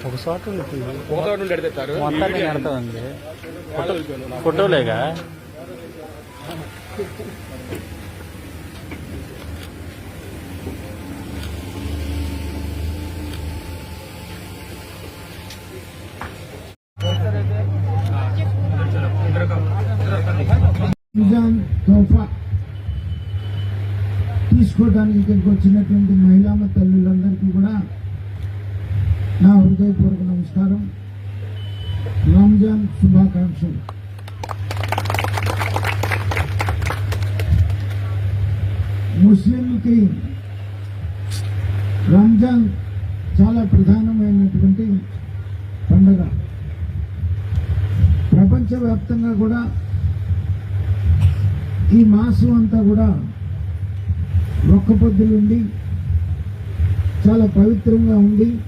ఒక చోట. ఒక చోట నుండి ఎడతారు మొత్తాన్ని కడతామండి ఫోటోలేగా? నిజాం తోఫా. తీసుకోవడానికి ఇక్కడికి వచ్చినటువంటి మహిళామ తల్లులందరికీ కూడా నా హృదయపూర్వక నమస్కారం. రంజాన్ శుభాకాంక్షలు. ముస్లింలకి రంజాన్ చాలా ప్రధానమైనటువంటి పండుగ. ప్రపంచవ్యాప్తంగా కూడా ఈ మాసం అంతా కూడా ఒక్క పొద్దులుండి చాలా పవిత్రంగా ఉండి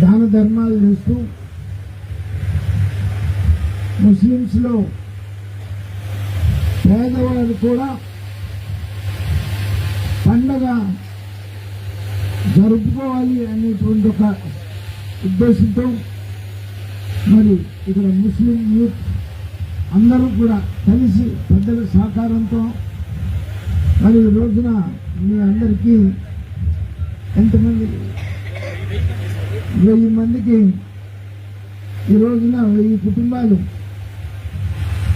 దాన ధర్మాలు చేస్తూ ముస్లిమ్స్లో పేదవాళ్ళు కూడా పండగ జరుపుకోవాలి అనేటువంటి ఒక ఉద్దేశంతో మరి ఇక్కడ ముస్లిం యూత్ అందరూ కూడా కలిసి పెద్దల సహకారంతో మరి రోజున మీ అందరికీ ఎంతమంది వెయ్యి మందికి ఈ రోజున వెయ్యి కుటుంబాలు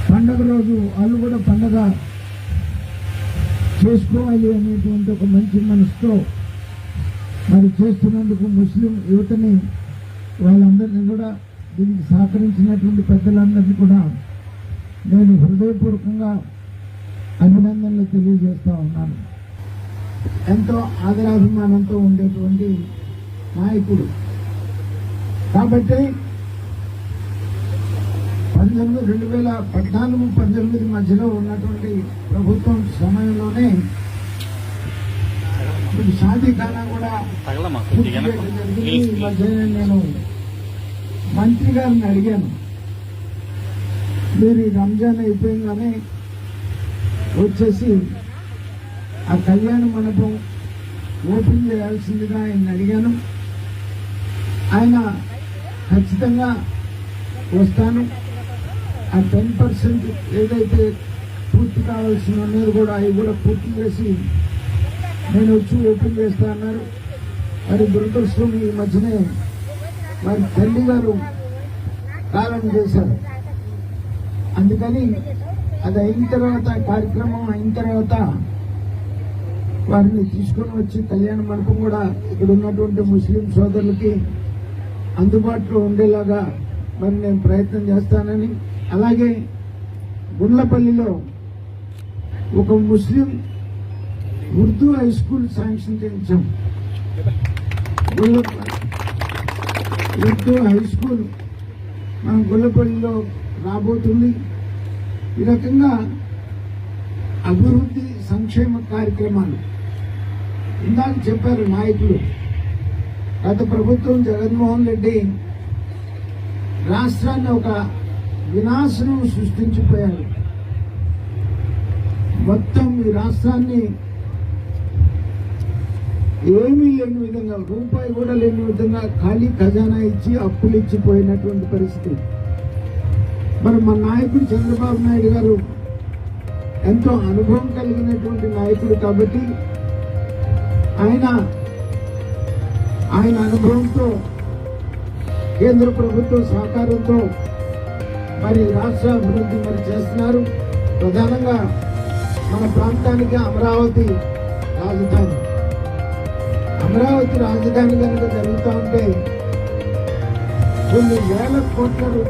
పండగ రోజు వాళ్ళు కూడా పండగ చేసుకోవాలి అనేటువంటి ఒక మంచి మనసుతో మరి చేస్తున్నందుకు ముస్లిం యువతని వాళ్ళందరినీ కూడా దీనికి సహకరించినటువంటి పెద్దలందరినీ కూడా నేను హృదయపూర్వకంగా అభినందనలు తెలియజేస్తూ ఉన్నాను. ఎంతో ఆదరాభిమానంతో ఉండేటువంటి నాయకుడు కాబట్టి పంతొమ్మిది రెండు వేల పద్నాలుగు పద్దెనిమిది మధ్యలో ఉన్నటువంటి ప్రభుత్వం సమయంలోనే ఇప్పుడు షాదీ ఖానా కూడా నేను మంత్రి గారిని అడిగాను. మీరు ఈ రంజాన్ అయిపోయిందని వచ్చేసి ఆ కళ్యాణ మండపం ఓపెన్ చేయాల్సిందిగా ఆయన అడిగాను. ఆయన ఖచ్చితంగా వస్తాను. ఆ టెన్ పర్సెంట్ ఏదైతే పూర్తి కావాల్సిన ఉన్నది కూడా అవి కూడా పూర్తి చేసి నేను వచ్చి ఓపెన్ చేస్తా అన్నారు. మరి దురదృష్టం ఈ మధ్యనే వారి తల్లి గారు కాలం చేశారు. అందుకని అది అయిన తర్వాత కార్యక్రమం అయిన తర్వాత వారిని తీసుకొని వచ్చి కళ్యాణ మండపం కూడా ఇక్కడ ఉన్నటువంటి ముస్లిం సోదరులకి అందుబాటులో ఉండేలాగా మరి నేను ప్రయత్నం చేస్తానని. అలాగే గుండ్లపల్లిలో ఒక ముస్లిం ఉర్దూ హై స్కూల్ శాంక్షన్ చేయించాం. ఉర్దూ హై స్కూల్ మన గుల్లపల్లిలో రాబోతుంది. ఈ రకంగా అభివృద్ధి సంక్షేమ కార్యక్రమాలు. ఇందాక చెప్పారు నాయకులు. గత ప్రభుత్వం జగన్మోహన్ రెడ్డి రాష్ట్రాన్ని ఒక వినాశనం సృష్టించిపోయారు. మొత్తం ఈ రాష్ట్రాన్ని ఏమీ లేని విధంగా రూపాయి కూడా లేని విధంగా ఖాళీ ఖజానా ఇచ్చి అప్పులు ఇచ్చిపోయినటువంటి పరిస్థితి. మరి మా నాయకుడు చంద్రబాబు నాయుడు గారు ఎంతో అనుభవం కలిగినటువంటి నాయకుడు కాబట్టి ఆయన ఆయన అనుభవంతో కేంద్ర ప్రభుత్వం సహకారంతో మరి రాష్ట్ర అభివృద్ధి మరి చేస్తున్నారు. ప్రధానంగా మన ప్రాంతానికి అమరావతి రాజధాని. అమరావతి రాజధాని కనుక జరుగుతూ ఉంటే కొన్ని వేల కోట్ల